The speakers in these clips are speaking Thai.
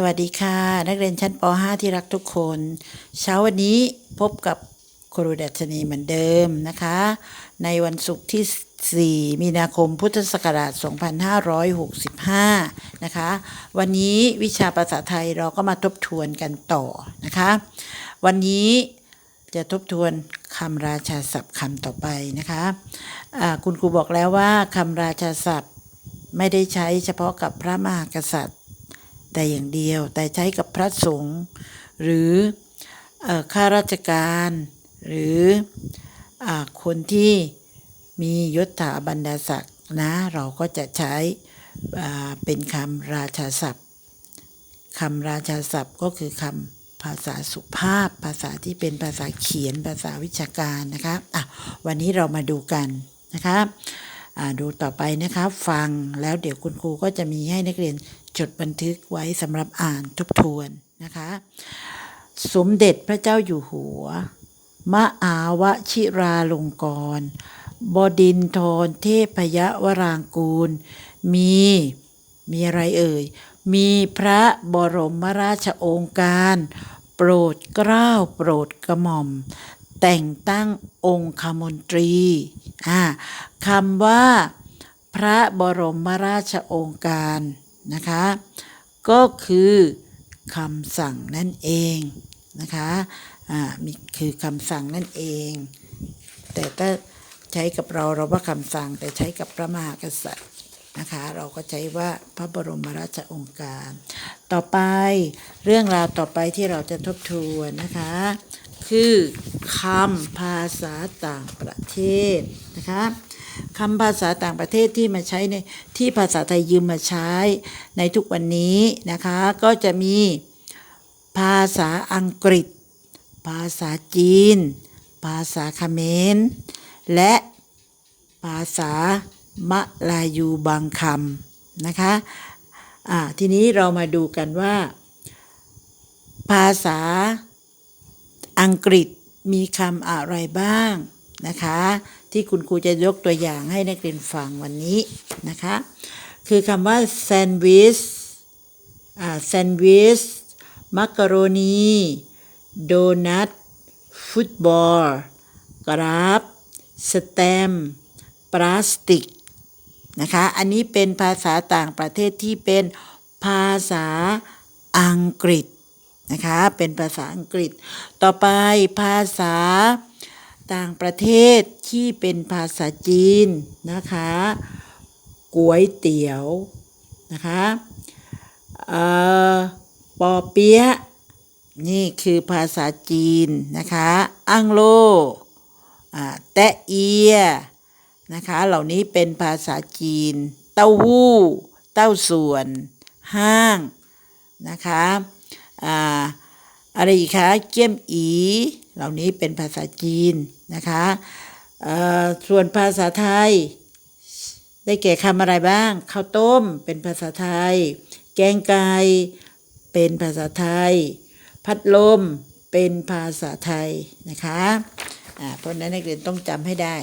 สวัสดีค่ะ นักเรียนชั้นป .5 ที่รักทุกคน เช้าวันนี้พบกับครูดัชนีเหมือนเดิมนะคะ ในวันศุกร์ที่ 4 มีนาคมพุทธศักราช 2565 นะคะ วันนี้วิชาภาษาไทยเราก็มาทบทวนกันต่อนะคะ วันนี้จะทบทวนคำราชาศัพท์คำต่อไปนะคะอ่าคุณครูบอกแล้วว่าคำราชาศัพท์ไม่ได้ใช้เฉพาะกับพระมหากษัตริย์ แต่อย่างเดียวแต่ใช้กับพระสงฆ์หรือข้าราชการ หรืออคนที่มียศถาบรรดาศักดิ์นะเราก็จะใช้เป็นคำราชาศัพท์คำราชาศัพท์ก็คือคำภาษาสุภาพ ภาษาที่เป็นภาษาเขียนภาษาวิชาการนะคะอะวันนี้เรามาดูกันนะคะดูต่อไปนะคะฟังแล้วเดี๋ยวคุณครูก็จะมีให้นักเรียน จดบันทึกไว้สำหรับอ่านทบทวนนะคะ สมเด็จพระเจ้าอยู่หัว มะอาวชิราลงกรณบดินทรเทพยวรางกูล มีมีอะไรเอ่ย มีพระบรมราชโองการ โปรดเกล้าโปรดกระหม่อม แต่งตั้งองคมนตรีอ่าคำว่า พระบรมราชโองการ นะคะ ก็คือคำสั่งนั่นเองนะคะอ่ามีคือคำสั่งนั่นเอง แต่ถ้าใช้กับเราเราว่าคำสั่งแต่ใช้กับพระมหากษัตริย์นะคะเราก็ใช้ว่าพระบรมราชองค์การ ต่อไปเรื่องราวต่อไปที่เราจะทบทวนนะคะ คือคำภาษาต่างประเทศนะคะ คำภาษาต่างประเทศที่มาใช้ในที่ภาษาไทยยืมมาใช้ในทุกวันนี้นะคะ ก็จะมีภาษาอังกฤษ ภาษาจีน ภาษาเขมร และภาษามะลายูบางคำนะคะอ่าทีนี้เรามาดูกันว่า ภาษาอังกฤษมีคำอะไรบ้าง นะคะ ที่คุณครูจะยกตัวอย่างให้นักเรียนฟังวันนี้นะคะ คือคำว่าแซนด์วิชอ่าแซนด์วิชมักกะโรนีโดนัทฟุตบอลกราฟสแตมพลาสติกนะคะ อันนี้เป็นภาษาต่างประเทศที่เป็นภาษาอังกฤษนะคะ เป็นภาษาอังกฤษ ต่อไปภาษา ต่างประเทศที่เป็นภาษาจีนนะคะก๋วยเตี๋ยวนะคะเอ่อปอเปี๊ยะนี่คือภาษาจีนนะคะอังโลอ่าแตะเอียนะคะเหล่านี้เป็นภาษาจีน เต้าหู้ เต้าส่วน ห้างนะคะอ่าอะไรอีกคะเกี้ยมอี เหล่านี้เป็นภาษาจีนนะคะส่วนภาษาไทย ได้แก่คำอะไรบ้างข้าวต้มเป็นภาษาไทย แกงไก่เป็นภาษาไทย พัดลมเป็นภาษาไทยนะคะเพราะนั้นนักเรียนต้องจำให้ได้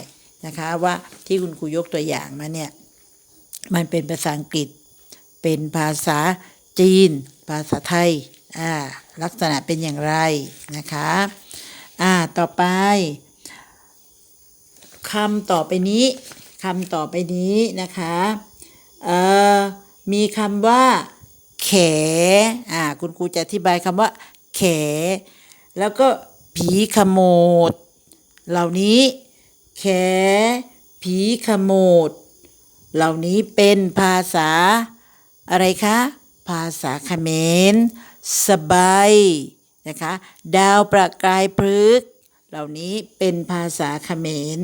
นะคะว่าที่คุณครูยกตัวอย่างมาเนี่ยมันเป็นภาษาอังกฤษ เป็นภาษาจีน ภาษาไทย ลักษณะเป็นอย่างไรนะคะ อ่า ต่อไปคำต่อไปนี้คำต่อไปนี้นะคะเอ่อมีคำว่า แขอ่าคุณครูจะอธิบายคำว่า แข แล้วก็ผีขโมดเหล่านี้ แข ผีขโมดเหล่านี้เป็นภาษาอะไรคะ ภาษาเขมรสบาย นะคะ ดาวประกายพฤกษ์เหล่านี้เป็นภาษาเขมร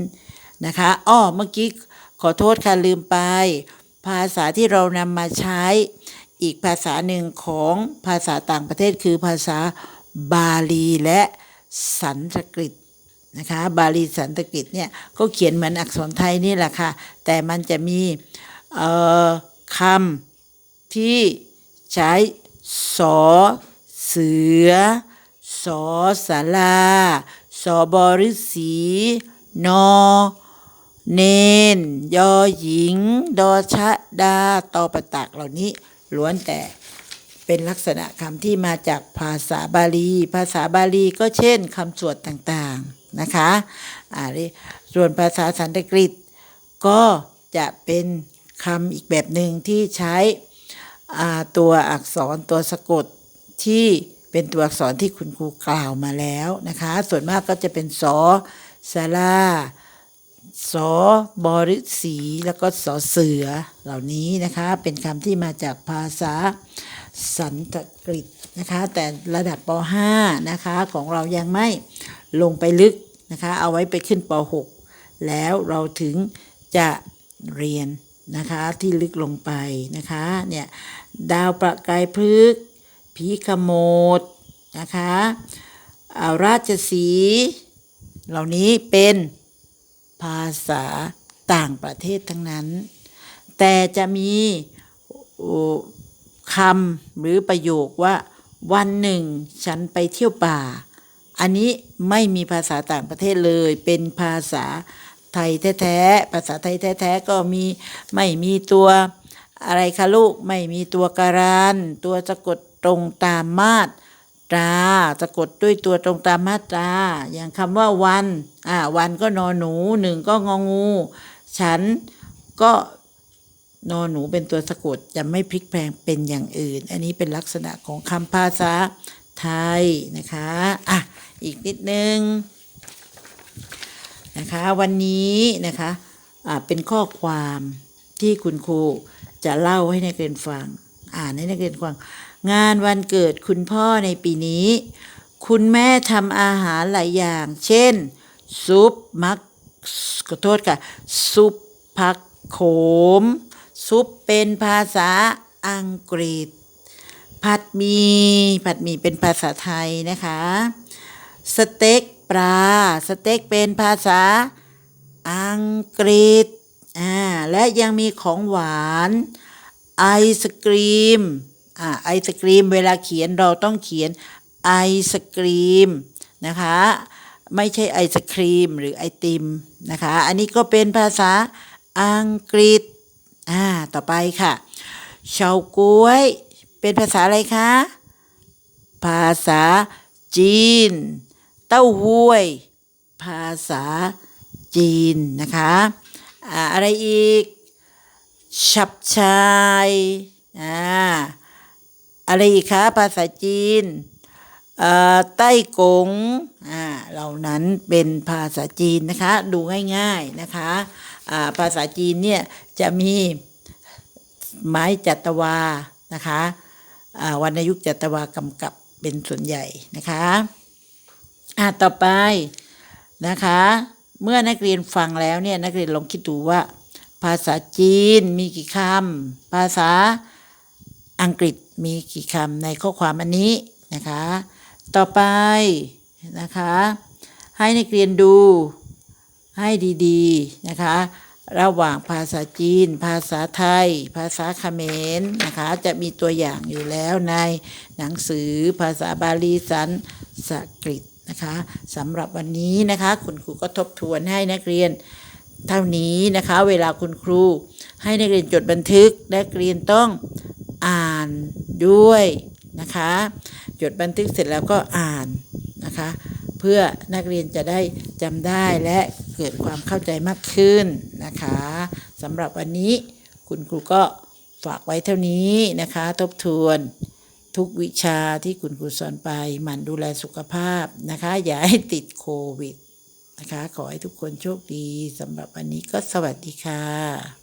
นะคะอ้อเมื่อกี้ขอโทษค่ะลืมไป ภาษาที่เรานำมาใช้ อีกภาษาหนึ่งของภาษาต่างประเทศคือภาษาบาลีและสันสกฤตนะคะบาลีสันสกฤตเนี่ยก็เขียนเหมือนอักษรไทยนี่แหละค่ะ แต่มันจะมีคำที่ใช้สอเสือ สอสาราสอบริสีนอเนน ยอหญิง ดอชะดาตอประตักเหล่านี้ล้วนแต่เป็นลักษณะคำที่มาจากภาษาบาลี ภาษาบาลีก็เช่นคำสวดต่างๆนะคะอ่าส่วนภาษาสันสกฤต ก็จะเป็นคำอีกแบบหนึ่งที่ใช้อ่าตัวอักษรตัวสะกดที่ เป็นตัวอักษรที่คุณครูกล่าวมาแล้วนะคะ ส่วนมากก็จะเป็นสอสาราสอบริสีแล้วก็สอเสือเหล่านี้นะคะ เป็นคำที่มาจากภาษาสันสกฤตนะคะ แต่ระดับป .5 นะคะของเรายังไม่ลงไปลึกนะคะ เอาไว้ไปขึ้นป .6 แล้วเราถึงจะเรียนนะคะที่ลึกลงไปนะคะเนี่ยดาวประกายพฤกษ์ ผีขโมดนะคะาราชสีเหล่านี้เป็นภาษาต่างประเทศทั้งนั้น แต่จะมีคำหรือประโยคว่าวันหนึ่งฉันไปเที่ยวป่า อันนี้ไม่มีภาษาต่างประเทศเลย เป็นภาษาไทยแท้ๆ ภาษาไทยแท้ๆ ก็มีไม่มีตัวอะไรคะลูก ไม่มีตัวการันตัวสะกด ตรงตามมาตราสะกดด้วยตัวตรงตามมาตรา อย่างคำว่าวันอ่าวันก็นอนหนูหนึ่งก็งองู ฉันก็นอนหนูเป็นตัวสะกดจะไม่พลิกแพลงเป็นอย่างอื่น อันนี้เป็นลักษณะของคำภาษาไทยนะคะอะอีกนิดนึงนะคะวันนี้นะคะอ่าเป็นข้อความที่คุณครูจะเล่าให้นักเรียนฟังอ่านให้นักเรียนฟัง งานวันเกิดคุณพ่อในปีนี้ คุณแม่ทำอาหารหลายอย่าง เช่น ซุปมักขอโทษค่ะ ซุปผักโขม ซุปเป็นภาษาอังกฤษ ผัดหมีผัดหมี่เป็นภาษาไทยนะคะ สเต็กปลา สเต็กเป็นภาษาอังกฤษอ่าและยังมีของหวาน ไอศกรีม อ่าไอศกรีมเวลาเขียนเราต้องเขียนไอศกรีมนะคะไม่ใช่ไอศครีมหรือไอติมนะคะ อันนี้ก็เป็นภาษาอังกฤษอ่าต่อไปค่ะเฉาก๊วย เป็นภาษาอะไรคะ ภาษาจีน เต้าห้วย ภาษาจีนนะคะอ่าอะไรอีก ฉับชายอ่า อะไรอีกคะภาษาจีนเอ่อใต้กงอ่าเหล่านั้นเป็นภาษาจีนนะคะ ดูง่ายๆนะคะอ่าภาษาจีนเนี่ยจะมีไม้จัตวานะคะอ่าวรรณยุกจัตวากำกับเป็นส่วนใหญ่นะคะอะต่อไปนะคะ เมื่อนักเรียนฟังแล้วเนี่ยนักเรียนลองคิดดูว่า ภาษาจีนมีกี่คำภาษาอังกฤษ มีกี่คำในข้อความอันนี้นะคะ ต่อไปนะคะ ให้นักเรียนดูให้ดีๆนะคะ ระหว่างภาษาจีน ภาษาไทย ภาษาเขมรนะคะ จะมีตัวอย่างอยู่แล้วในหนังสือภาษาบาลีสันสกฤตนะคะสำหรับวันนี้นะคะคุณครูก็ทบทวนให้นักเรียนเท่านี้นะคะ เวลาคุณครูให้นักเรียนจดบันทึกนักเรียนต้อง อ่านด้วยนะคะจดบันทึกเสร็จแล้วก็อ่านนะคะ เพื่อนักเรียนจะได้จำได้และเกิดความเข้าใจมากขึ้นนะคะสำหรับวันนี้คุณครูก็ฝากไว้เท่านี้นะคะ ทบทวนทุกวิชาที่คุณครูสอนไปหมั่นดูแลสุขภาพนะคะ อย่าให้ติดโควิดนะคะ ขอให้ทุกคนโชคดีสำหรับวันนี้ก็สวัสดีค่ะ